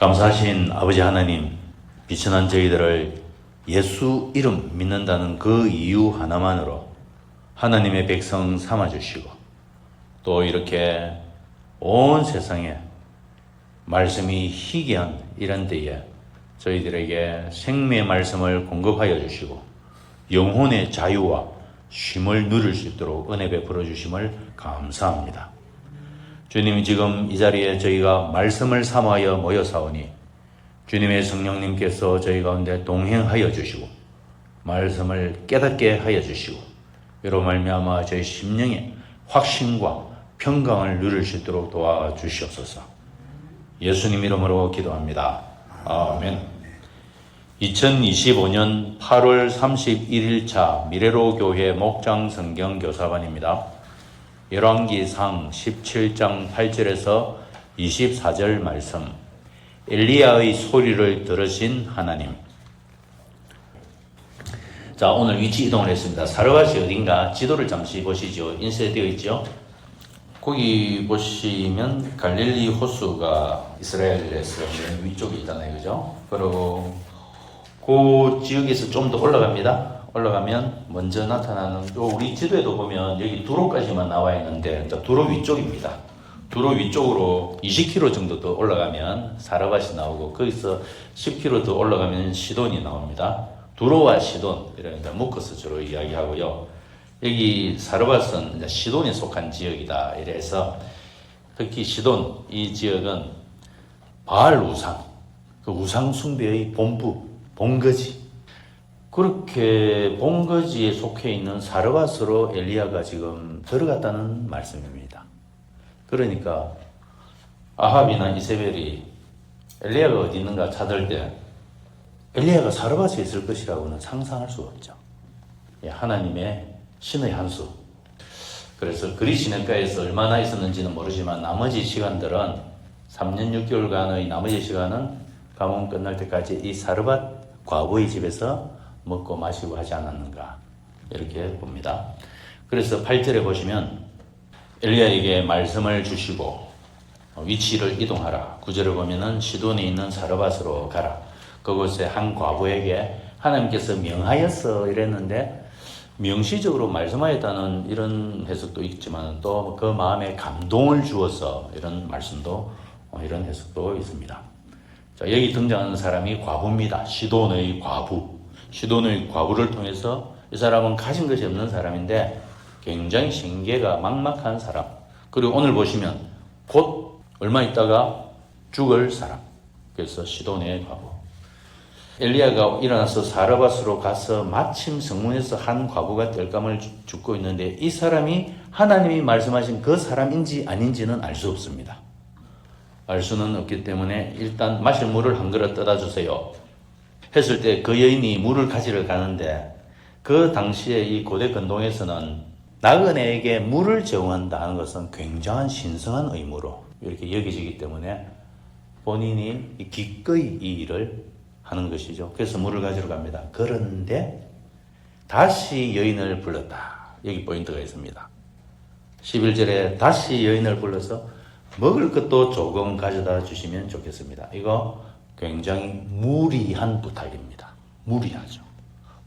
감사하신 아버지 하나님, 비천한 저희들을 예수 이름 믿는다는 그 이유 하나만으로 하나님의 백성 삼아주시고 또 이렇게 온 세상에 말씀이 희귀한 이런 때에 저희들에게 생명의 말씀을 공급하여 주시고 영혼의 자유와 쉼을 누릴 수 있도록 은혜 베풀어 주심을 감사합니다. 주님 지금 이 자리에 저희가 말씀을 삼하여 모여 사오니 주님의 성령님께서 저희 가운데 동행하여 주시고 말씀을 깨닫게 하여 주시고 이로 말미암아 저희 심령에 확신과 평강을 누릴 수 있도록 도와주시옵소서. 예수님 이름으로 기도합니다. 아멘. 2025년 8월 31일차 미래로 교회 목장 성경 교사반입니다. 열왕기상 17장 8절에서 24절 말씀. 엘리야의 소리를 들으신 하나님. 자, 오늘 위치 이동을 했습니다. 사르밧이 어딘가 지도를 잠시 보시죠. 인쇄되어 있죠. 거기 보시면 갈릴리 호수가 이스라엘에서 위쪽에 있잖아요. 그죠? 그리고 그 지역에서 좀 더 올라갑니다. 올라가면 먼저 나타나는 요 우리 지도에도 보면 여기 두로까지만 나와 있는데 자, 두로 위쪽입니다. 두로 위쪽으로 20km 정도 더 올라가면 사르밧이 나오고 거기서 10km 더 올라가면 시돈이 나옵니다. 두로와 시돈 이러니까 묶어서 주로 이야기하고요. 여기 사르밧은 시돈에 속한 지역이다. 이래서 특히 시돈 이 지역은 바알 우상 그 우상 숭배의 본부 본거지 그렇게 본거지에 속해 있는 사르밧으로 엘리야가 지금 들어갔다는 말씀입니다. 그러니까 아합이나 이세벨이 엘리야가 어디 있는가 찾을 때 엘리야가 사르밧에 있을 것이라고는 상상할 수가 없죠. 예, 하나님의 신의 한 수. 그래서 그리 시내가에서 얼마나 있었는지는 모르지만 나머지 시간들은 3년 6개월간의 나머지 시간은 가뭄 끝날 때까지 이 사르밧 과부의 집에서 먹고 마시고 하지 않았는가 이렇게 봅니다. 그래서 8절에 보시면 엘리야에게 말씀을 주시고 위치를 이동하라. 9절을 보면은 시돈에 있는 사르밧으로 가라. 그곳에 한 과부에게 하나님께서 명하였어 이랬는데 명시적으로 말씀하였다는 이런 해석도 있지만 또 그 마음에 감동을 주어서 이런 말씀도 어, 이런 해석도 있습니다. 자, 여기 등장하는 사람이 과부입니다. 시돈의 과부. 시돈의 과부를 통해서 이 사람은 가진 것이 없는 사람인데 굉장히 신계가 막막한 사람. 그리고 오늘 보시면 곧 얼마 있다가 죽을 사람. 그래서 시돈의 과부. 엘리야가 일어나서 사르밧으로 가서 마침 성문에서 한 과부가 땔감을 죽고 있는데 이 사람이 하나님이 말씀하신 그 사람인지 아닌지는 알 수 없습니다. 알 수는 없기 때문에 일단 마실 물을 한 그릇 떠다 주세요. 했을 때 그 여인이 물을 가지러 가는데 그 당시에 이 고대 근동에서는 나그네에게 물을 제공한다 하는 것은 굉장한 신성한 의무로 이렇게 여겨지기 때문에 본인이 기꺼이 이 일을 하는 것이죠. 그래서 물을 가지러 갑니다. 그런데 다시 여인을 불렀다. 여기 포인트가 있습니다. 11절에 다시 여인을 불러서 먹을 것도 조금 가져다 주시면 좋겠습니다. 이거 굉장히 무리한 부탁입니다. 무리하죠.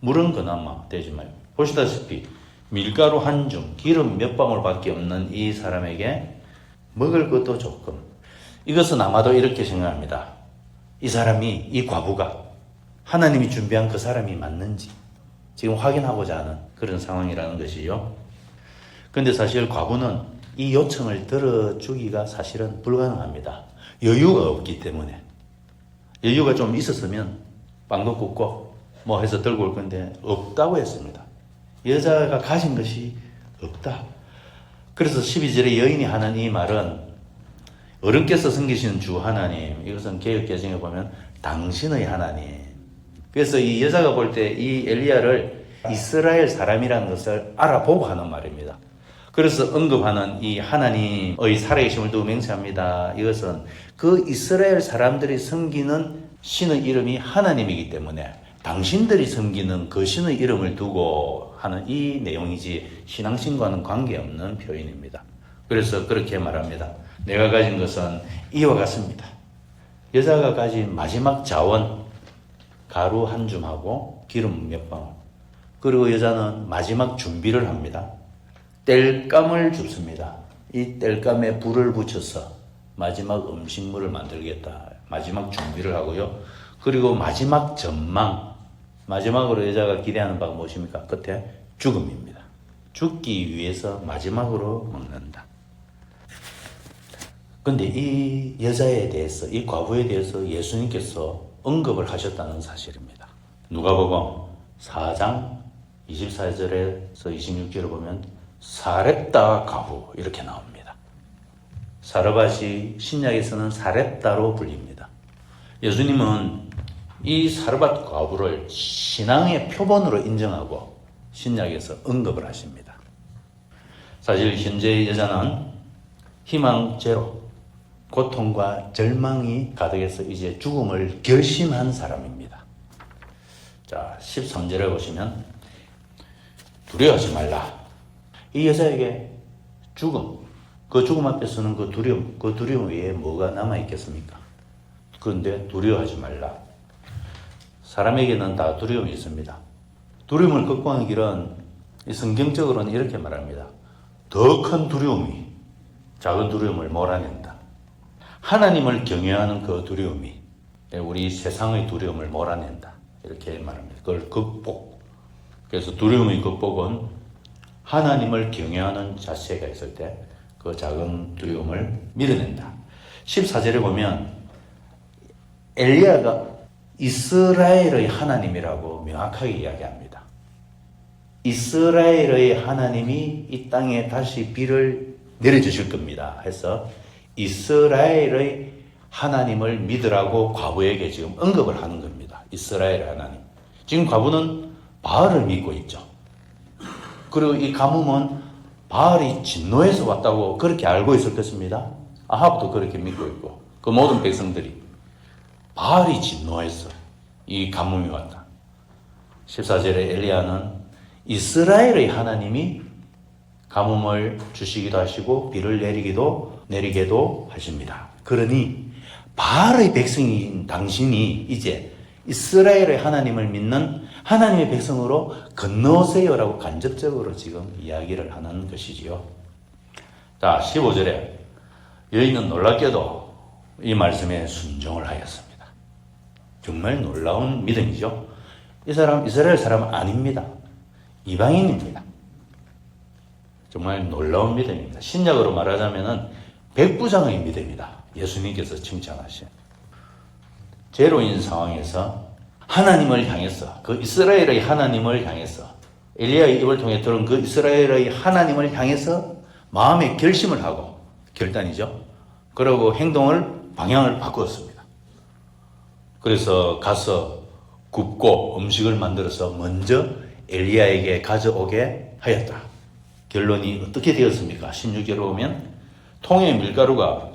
물은 그나마 되지 말고. 보시다시피 밀가루 한 줌, 기름 몇 방울밖에 없는 이 사람에게 먹을 것도 조금. 이것은 아마도 이렇게 생각합니다. 이 사람이, 이 과부가 하나님이 준비한 그 사람이 맞는지 지금 확인하고자 하는 그런 상황이라는 것이요. 근데 사실 과부는 이 요청을 들어주기가 사실은 불가능합니다. 여유가 없기 때문에. 여유가 좀 있었으면 빵도 굽고 뭐 해서 들고 올 건데 없다고 했습니다. 여자가 가진 것이 없다. 그래서 12절에 여인이 하는 이 말은 어른께서 섬기시는 주 하나님, 이것은 개혁 개정에 보면 당신의 하나님. 그래서 이 여자가 볼 때 이 엘리야를 이스라엘 사람이라는 것을 알아보고 하는 말입니다. 그래서 언급하는 이 하나님의 살아계심을 두고 맹세합니다. 이것은 그 이스라엘 사람들이 섬기는 신의 이름이 하나님이기 때문에 당신들이 섬기는 그 신의 이름을 두고 하는 이 내용이지 신앙신과는 관계없는 표현입니다. 그래서 그렇게 말합니다. 내가 가진 것은 이와 같습니다. 여자가 가진 마지막 자원 가루 한 줌하고 기름 몇 방울 그리고 여자는 마지막 준비를 합니다. 땔감을 줍습니다. 이 땔감에 불을 붙여서 마지막 음식물을 만들겠다. 마지막 준비를 하고요. 그리고 마지막 전망 마지막으로 여자가 기대하는 바가 무엇입니까? 끝에 죽음입니다. 죽기 위해서 마지막으로 먹는다. 근데 이 여자에 대해서, 이 과부에 대해서 예수님께서 언급을 하셨다는 사실입니다. 누가복음 4장 24절에서 26절을 보면 사렙다 과부 이렇게 나옵니다. 사르밧이 신약에서는 사렙다로 불립니다. 예수님은 이 사르밧 과부를 신앙의 표본으로 인정하고 신약에서 언급을 하십니다. 사실 현재 여자는 희망 제로, 고통과 절망이 가득해서 이제 죽음을 결심한 사람입니다. 자, 13절에 보시면 두려워하지 말라. 이 여자에게 죽음, 그 죽음 앞에서는 그 두려움, 그 두려움 외에 뭐가 남아 있겠습니까? 그런데 두려워하지 말라. 사람에게는 다 두려움이 있습니다. 두려움을 극복하는 길은 이 성경적으로는 이렇게 말합니다. 더 큰 두려움이 작은 두려움을 몰아낸다. 하나님을 경외하는 그 두려움이 우리 세상의 두려움을 몰아낸다. 이렇게 말합니다. 그걸 극복. 그래서 두려움의 극복은 하나님을 경외하는 자세가 있을 때 그 작은 두려움을 밀어낸다. 14절에 보면 엘리야가 이스라엘의 하나님이라고 명확하게 이야기합니다. 이스라엘의 하나님이 이 땅에 다시 비를 내려주실 겁니다. 해서 이스라엘의 하나님을 믿으라고 과부에게 지금 언급을 하는 겁니다. 이스라엘 하나님. 지금 과부는 바알을 믿고 있죠. 그리고 이 가뭄은 바알이 진노해서 왔다고 그렇게 알고 있을 것입니다. 아합도 그렇게 믿고 있고 그 모든 백성들이 바알이 진노해서 이 가뭄이 왔다. 14절에 엘리야는 이스라엘의 하나님이 가뭄을 주시기도 하시고 비를 내리기도 내리게도 하십니다. 그러니 바알의 백성인 당신이 이제 이스라엘의 하나님을 믿는 하나님의 백성으로 건너오세요라고 간접적으로 지금 이야기를 하는 것이지요. 자, 15절에 여인은 놀랍게도 이 말씀에 순종을 하였습니다. 정말 놀라운 믿음이죠. 이 사람 이스라엘 사람은 아닙니다. 이방인입니다. 정말 놀라운 믿음입니다. 신약으로 말하자면은 백부장의 믿음이다. 예수님께서 칭찬하신. 제로인 상황에서 하나님을 향해서 그 이스라엘의 하나님을 향해서 엘리야의 입을 통해 들은 그 이스라엘의 하나님을 향해서 마음의 결심을 하고 결단이죠. 그러고 행동을 방향을 바꾸었습니다. 그래서 가서 굽고 음식을 만들어서 먼저 엘리야에게 가져오게 하였다. 결론이 어떻게 되었습니까? 16절에 보면 통에 밀가루가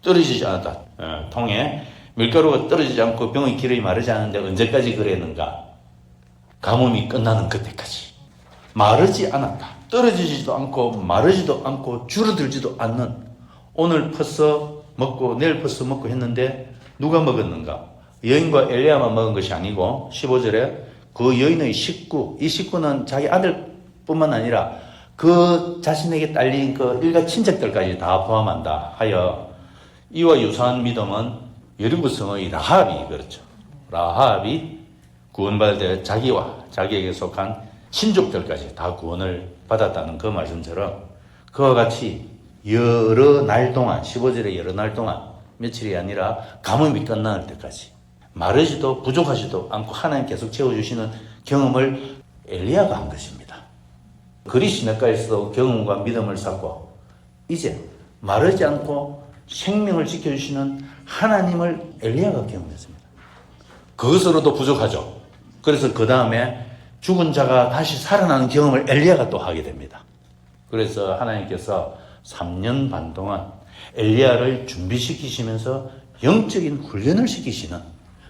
떨어지지 않았다. 어, 통에 밀가루가 떨어지지 않고 병의 기름이 마르지 않는데 언제까지 그랬는가? 가뭄이 끝나는 그때까지. 마르지 않았다. 떨어지지도 않고 마르지도 않고 줄어들지도 않는 오늘 퍼서 먹고 내일 퍼서 먹고 했는데 누가 먹었는가? 여인과 엘리야만 먹은 것이 아니고 15절에 그 여인의 식구, 이 식구는 자기 아들뿐만 아니라 그 자신에게 딸린 그 일가 친척들까지 다 포함한다 하여 이와 유사한 믿음은 여리고 성의 라합이 그렇죠. 라합이 구원받을 때 자기와 자기에게 속한 친족들까지 다 구원을 받았다는 그 말씀처럼 그와 같이 여러 날 동안 15절에 여러 날 동안 며칠이 아니라 가뭄이 끝날 때까지 마르지도 부족하지도 않고 하나님 계속 채워주시는 경험을 엘리야가 한 것입니다. 그리 시냇가에서 경험과 믿음을 쌓고 이제 마르지 않고 생명을 지켜주시는 하나님을 엘리야가 경험했습니다. 그것으로도 부족하죠. 그래서 그 다음에 죽은 자가 다시 살아나는 경험을 엘리야가 또 하게 됩니다. 그래서 하나님께서 3년 반 동안 엘리야를 준비시키시면서 영적인 훈련을 시키시는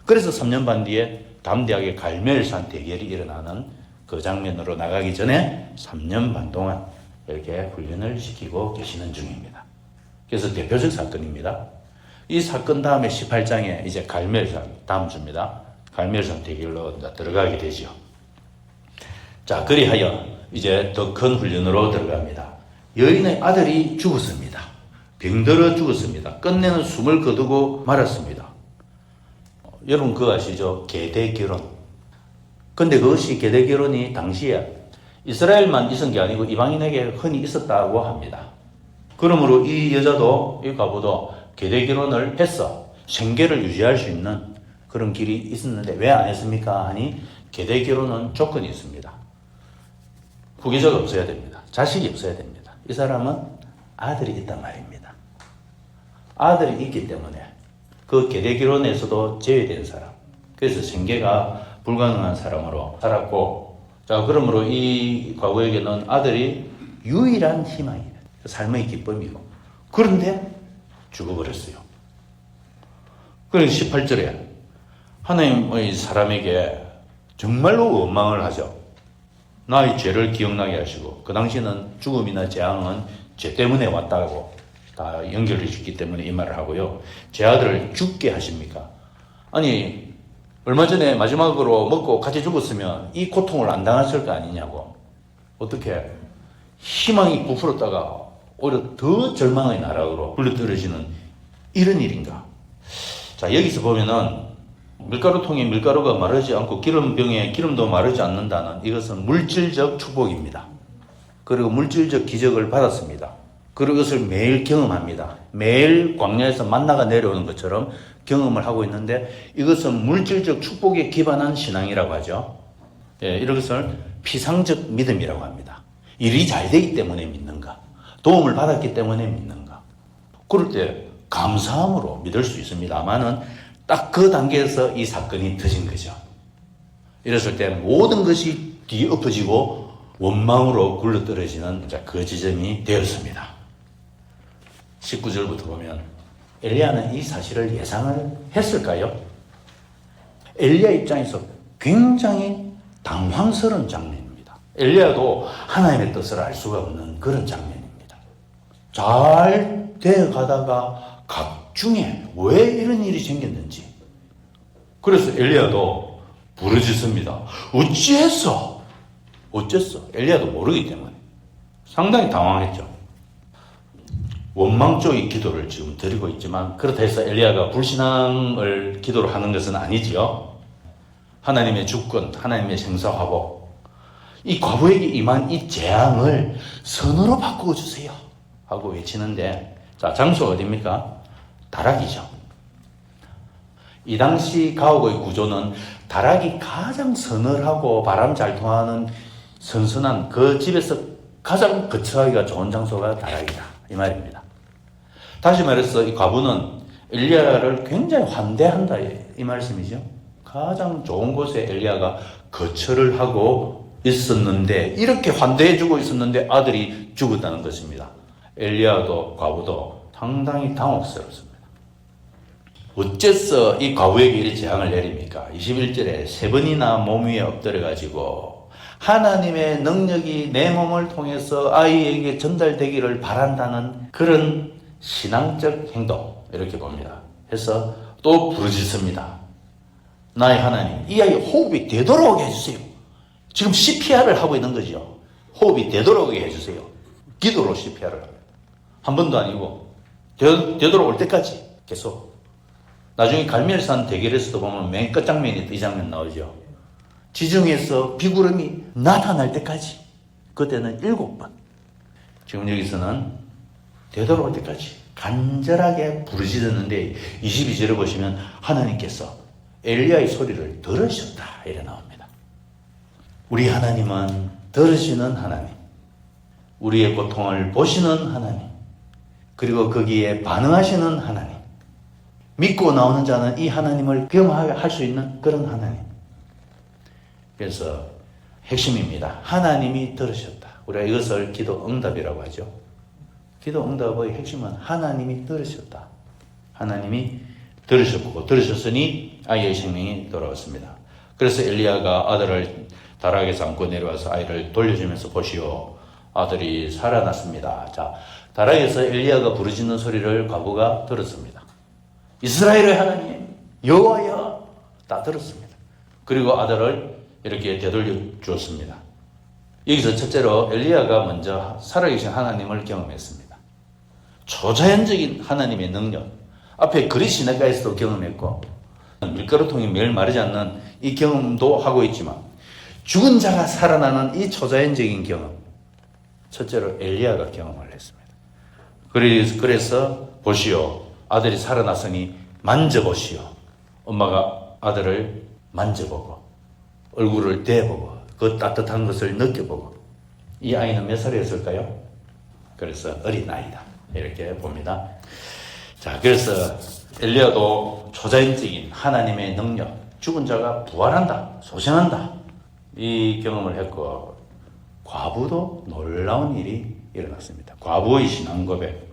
그래서 3년 반 뒤에 담대하게 갈멜산 대결이 일어나는 그 장면으로 나가기 전에 3년 반 동안 이렇게 훈련을 시키고 계시는 중입니다. 그래서 대표적 사건입니다. 이 사건 다음에 18장에 이제 갈멜산 다음 주입니다. 갈멜산 대결로 들어가게 되죠. 자, 그리하여 이제 더 큰 훈련으로 들어갑니다. 여인의 아들이 죽었습니다. 병들어 죽었습니다. 끝내는 숨을 거두고 말았습니다. 어, 여러분 그거 아시죠? 계대 결혼. 근데 그것이 계대 결혼이 당시에 이스라엘만 있은 게 아니고 이방인에게 흔히 있었다고 합니다. 그러므로 이 여자도 이 과부도 계대 결혼을 했어. 생계를 유지할 수 있는 그런 길이 있었는데 왜 안 했습니까? 하니 계대 결혼은 조건이 있습니다. 후계자가 없어야 됩니다. 자식이 없어야 됩니다. 이 사람은 아들이 있단 말입니다. 아들이 있기 때문에 그 계대 결혼에서도 제외된 사람. 그래서 생계가 불가능한 사람으로 살았고, 자, 그러므로 이 과거에게는 아들이 유일한 희망이에요. 삶의 기쁨이고. 그런데 죽어버렸어요. 그래서 18절에 하나님의 사람에게 정말로 원망을 하죠. 나의 죄를 기억나게 하시고 그 당시는 죽음이나 재앙은 죄 때문에 왔다고 다 연결해 주기 때문에 이 말을 하고요. 제 아들을 죽게 하십니까? 아니 얼마 전에 마지막으로 먹고 같이 죽었으면 이 고통을 안 당했을 거 아니냐고. 어떻게 희망이 부풀었다가 오히려 더 절망의 나락으로 굴러떨어지는 이런 일인가? 자 여기서 보면은 밀가루통에 밀가루가 마르지 않고 기름병에 기름도 마르지 않는다는 이것은 물질적 축복입니다. 그리고 물질적 기적을 받았습니다. 그리고 이것을 매일 경험합니다. 매일 광야에서 만나가 내려오는 것처럼 경험을 하고 있는데 이것은 물질적 축복에 기반한 신앙이라고 하죠. 예, 이런 것을 피상적 믿음이라고 합니다. 일이 잘 되기 때문에 믿는가? 도움을 받았기 때문에 믿는가? 그럴 때 감사함으로 믿을 수 있습니다만은 딱 그 단계에서 이 사건이 터진 거죠. 이랬을 때 모든 것이 뒤엎어지고 원망으로 굴러떨어지는 그 지점이 되었습니다. 19절부터 보면 엘리야는 이 사실을 예상을 했을까요? 엘리야 입장에서 굉장히 당황스러운 장면입니다. 엘리야도 하나님의 뜻을 알 수가 없는 그런 장면입니다. 잘 되어가다가 각중에 왜 이런 일이 생겼는지 그래서 엘리야도 부르짖습니다. 어찌했어? 어쨌어? 엘리야도 모르기 때문에 상당히 당황했죠. 원망적인 기도를 지금 드리고 있지만 그렇다 해서 엘리야가 불신앙을 기도를 하는 것은 아니지요. 하나님의 주권, 하나님의 생사화복, 이 과부에게 임한 이 재앙을 선으로 바꾸어 주세요 하고 외치는데 자 장소가 어디입니까? 다락이죠. 이 당시 가옥의 구조는 다락이 가장 서늘하고 바람 잘 통하는 선선한 그 집에서 가장 거처하기가 좋은 장소가 다락이다. 이 말입니다. 다시 말해서 이 과부는 엘리야를 굉장히 환대한다. 이 말씀이죠. 가장 좋은 곳에 엘리야가 거처를 하고 있었는데, 이렇게 환대해주고 있었는데 아들이 죽었다는 것입니다. 엘리야도 과부도 상당히 당혹스럽습니다. 어째서 이 과부에게 이 재앙을 내립니까? 21절에 세 번이나 몸 위에 엎드려가지고 하나님의 능력이 내 몸을 통해서 아이에게 전달되기를 바란다는 그런 신앙적 행동 이렇게 봅니다. 해서 또 부르짖습니다. 나의 하나님, 이 아이 호흡이 되돌아오게 해주세요. 지금 CPR을 하고 있는 거죠. 호흡이 되돌아오게 해주세요. 기도로 CPR을 합니다. 한 번도 아니고 되, 되돌아올 때까지 계속. 나중에 갈멜산 대결에서도 보면 맨 끝장면이 이 장면 나오죠. 지중해에서 비구름이 나타날 때까지. 그때는 일곱 번. 지금 여기서는 되돌아올 때까지 간절하게 부르짖었는데 22절을 보시면 하나님께서 엘리야의 소리를 들으셨다 이래 나옵니다. 우리 하나님은 들으시는 하나님, 우리의 고통을 보시는 하나님, 그리고 거기에 반응하시는 하나님, 믿고 나오는 자는 이 하나님을 경험할 수 있는 그런 하나님. 그래서 핵심입니다. 하나님이 들으셨다. 우리가 이것을 기도 응답이라고 하죠. 기도 응답의 핵심은 하나님이 들으셨다. 하나님이 들으셨고 들으셨으니 아이의 생명이 돌아왔습니다. 그래서 엘리야가 아들을 다락에서 안고 내려와서 아이를 돌려주면서 보시오. 아들이 살아났습니다. 자, 다락에서 엘리야가 부르짖는 소리를 과부가 들었습니다. 이스라엘의 하나님 여호와여 다 들었습니다. 그리고 아들을 이렇게 되돌려 주었습니다. 여기서 첫째로 엘리야가 먼저 살아계신 하나님을 경험했습니다. 초자연적인 하나님의 능력. 앞에 그리 시내가에서도 경험했고 밀가루통이 매일 마르지 않는 이 경험도 하고 있지만 죽은 자가 살아나는 이 초자연적인 경험. 첫째로 엘리야가 경험을 했습니다. 그래서, 보시오. 아들이 살아났으니 만져보시오. 엄마가 아들을 만져보고 얼굴을 대보고 그 따뜻한 것을 느껴보고 이 아이는 몇 살이었을까요? 그래서 어린 아이다. 이렇게 봅니다. 자, 그래서 엘리야도 초자연적인 하나님의 능력, 죽은 자가 부활한다, 소생한다. 이 경험을 했고 과부도 놀라운 일이 일어났습니다. 과부의 신앙 고백.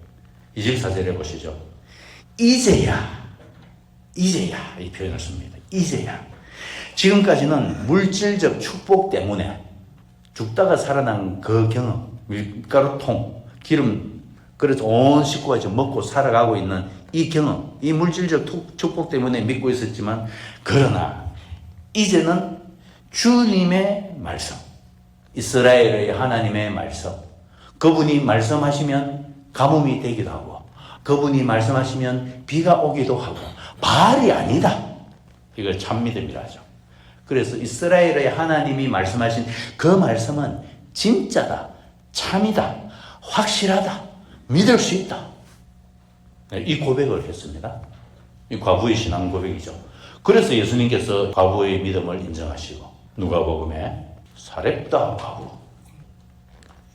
24절에 보시죠. 이제야, 이제야 이 표현을 씁니다. 이제야. 지금까지는 물질적 축복 때문에 죽다가 살아난 그 경험, 밀가루 통, 기름, 그래서 온 식구가 지금 먹고 살아가고 있는 이 경험, 이 물질적 투- 축복 때문에 믿고 있었지만, 그러나 이제는 주님의 말씀, 이스라엘의 하나님의 말씀, 그분이 말씀하시면 가뭄이 되기도 하고, 그분이 말씀하시면 비가 오기도 하고, 발이 아니다. 이걸 참 믿음이라 하죠. 그래서 이스라엘의 하나님이 말씀하신 그 말씀은 진짜다, 참이다, 확실하다, 믿을 수 있다. 네, 이 고백을 했습니다. 이 과부의 신앙 고백이죠. 그래서 예수님께서 과부의 믿음을 인정하시고 누가복음에 사렙다 과부.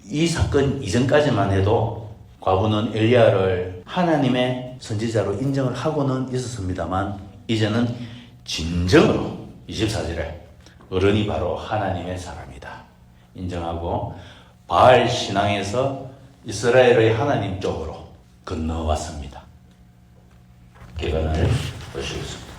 이 사건 이전까지만 해도 과부는 엘리야를 하나님의 선지자로 인정을 하고는 있었습니다만 이제는 진정으로 24절에 어른이 바로 하나님의 사람이다. 인정하고 바알 신앙에서 이스라엘의 하나님 쪽으로 건너왔습니다. 개관을 보시겠습니다.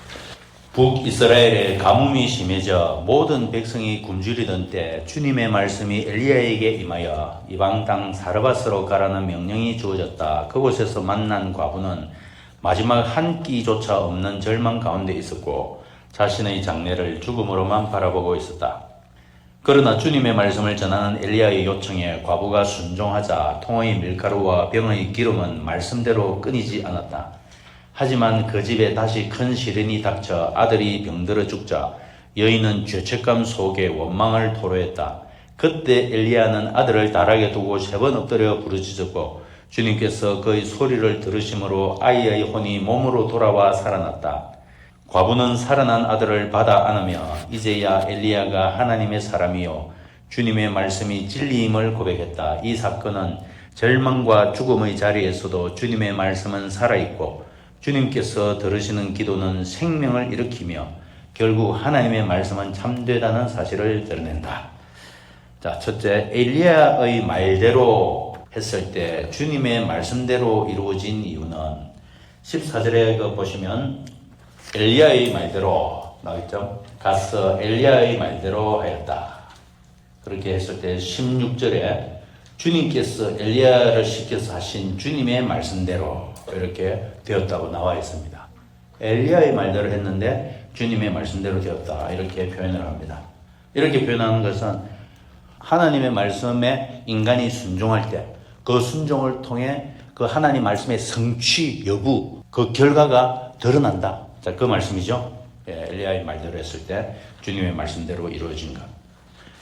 북이스라엘의 가뭄이 심해져 모든 백성이 굶주리던 때 주님의 말씀이 엘리야에게 임하여 이방 땅 사르밧으로 가라는 명령이 주어졌다. 그곳에서 만난 과부는 마지막 한 끼조차 없는 절망 가운데 있었고 자신의 장래를 죽음으로만 바라보고 있었다. 그러나 주님의 말씀을 전하는 엘리야의 요청에 과부가 순종하자 통의 밀가루와 병의 기름은 말씀대로 끊이지 않았다. 하지만 그 집에 다시 큰 시련이 닥쳐 아들이 병들어 죽자 여인은 죄책감 속에 원망을 토로했다. 그때 엘리야는 아들을 다락에 두고 세 번 엎드려 부르짖었고 주님께서 그의 소리를 들으심으로 아이의 혼이 몸으로 돌아와 살아났다. 과부는 살아난 아들을 받아 안으며 이제야 엘리야가 하나님의 사람이요 주님의 말씀이 진리임을 고백했다. 이 사건은 절망과 죽음의 자리에서도 주님의 말씀은 살아있고 주님께서 들으시는 기도는 생명을 일으키며 결국 하나님의 말씀은 참되다는 사실을 드러낸다. 자, 첫째, 엘리야의 말대로 했을 때 주님의 말씀대로 이루어진 이유는 14절에 그 보시면 엘리야의 말대로 나있죠? 가서 엘리야의 말대로 하였다. 그렇게 했을 때 16절에 주님께서 엘리야를 시켜서 하신 주님의 말씀대로 이렇게 되었다고 나와 있습니다. 엘리야의 말대로 했는데 주님의 말씀대로 되었다. 이렇게 표현을 합니다. 이렇게 표현하는 것은 하나님의 말씀에 인간이 순종할 때 그 순종을 통해 그 하나님 말씀의 성취 여부 그 결과가 드러난다. 자, 그 말씀이죠. 예, 엘리야의 말대로 했을 때 주님의 말씀대로 이루어진 것.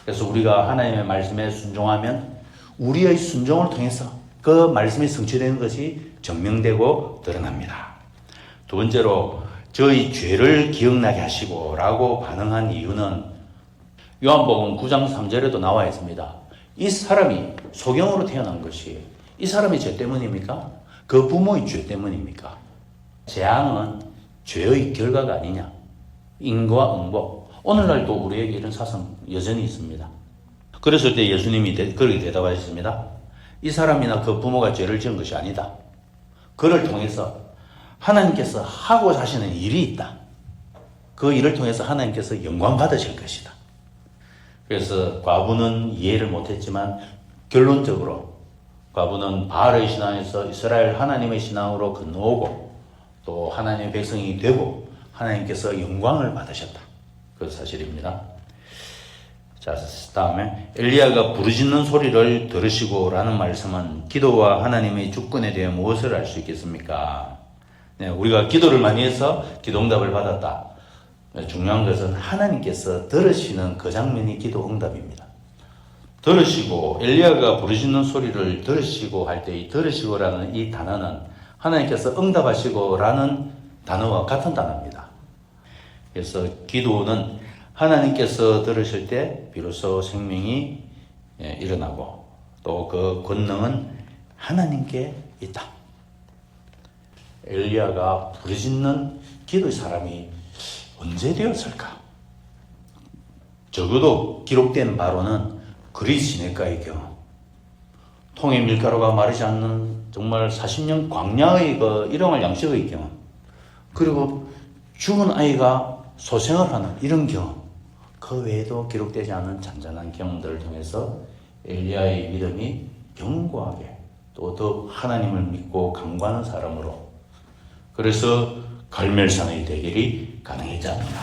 그래서 우리가 하나님의 말씀에 순종하면 우리의 순종을 통해서 그 말씀이 성취되는 것이 증명되고 드러납니다. 두 번째로 저희 죄를 기억나게 하시고 라고 반응한 이유는 요한복음 9장 3절에도 나와 있습니다. 이 사람이 소경으로 태어난 것이 이 사람의 죄 때문입니까? 그 부모의 죄 때문입니까? 재앙은 죄의 결과가 아니냐? 인과 응복. 오늘날도 우리에게 이런 사상 여전히 있습니다. 그랬을 때 예수님이 대, 그렇게 대답하셨습니다. 이 사람이나 그 부모가 죄를 지은 것이 아니다. 그를 통해서 하나님께서 하고 하시는 일이 있다. 그 일을 통해서 하나님께서 영광 받으실 것이다. 그래서 과부는 이해를 못했지만 결론적으로 과부는 바알의 신앙에서 이스라엘 하나님의 신앙으로 건너오고 또 하나님의 백성이 되고 하나님께서 영광을 받으셨다. 그 사실입니다. 자, 다음에 엘리야가 부르짖는 소리를 들으시고라는 말씀은 기도와 하나님의 주권에 대해 무엇을 알 수 있겠습니까? 네, 우리가 기도를 많이 해서 기도응답을 받았다. 네, 중요한 것은 하나님께서 들으시는 그 장면이 기도 응답입니다. 들으시고 엘리야가 부르짖는 소리를 들으시고 할 때 이 들으시고라는 이 단어는 하나님께서 응답하시고라는 단어와 같은 단어입니다. 그래서 기도는 하나님께서 들으실 때 비로소 생명이 예, 일어나고 또 그 권능은 하나님께 있다. 엘리야가 부르짖는 기도의 사람이 언제 되었을까? 적어도 기록된 바로는 그리스 시내가의 경우 통에 밀가루가 마르지 않는 정말 40년 광야의 그 일용할 양식의 경우 그리고 죽은 아이가 소생을 하는 이런 경우 그 외에도 기록되지 않은 잔잔한 경험들을 통해서 엘리야의 믿음이 견고하게 또 더 하나님을 믿고 강구하는 사람으로 그래서 갈멜산의 대결이 가능해졌습니다.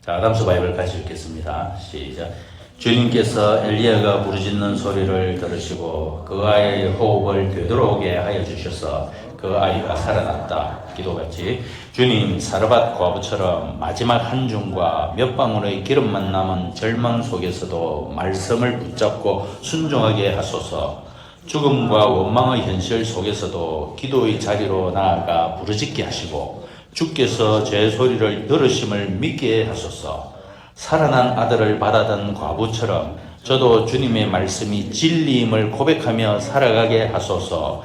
자, 아담스 바이블 같이 읽겠습니다. 시작. 주님께서 엘리야가 부르짖는 소리를 들으시고 그 아이의 호흡을 되돌아오게 하여 주셔서 그 아이가 살아났다. 기도같이 주님 사르밧 과부처럼 마지막 한 줌과 몇 방울의 기름만 남은 절망 속에서도 말씀을 붙잡고 순종하게 하소서. 죽음과 원망의 현실 속에서도 기도의 자리로 나아가 부르짖게 하시고 주께서 제 소리를 들으심을 믿게 하소서. 살아난 아들을 받아든 과부처럼 저도 주님의 말씀이 진리임을 고백하며 살아가게 하소서.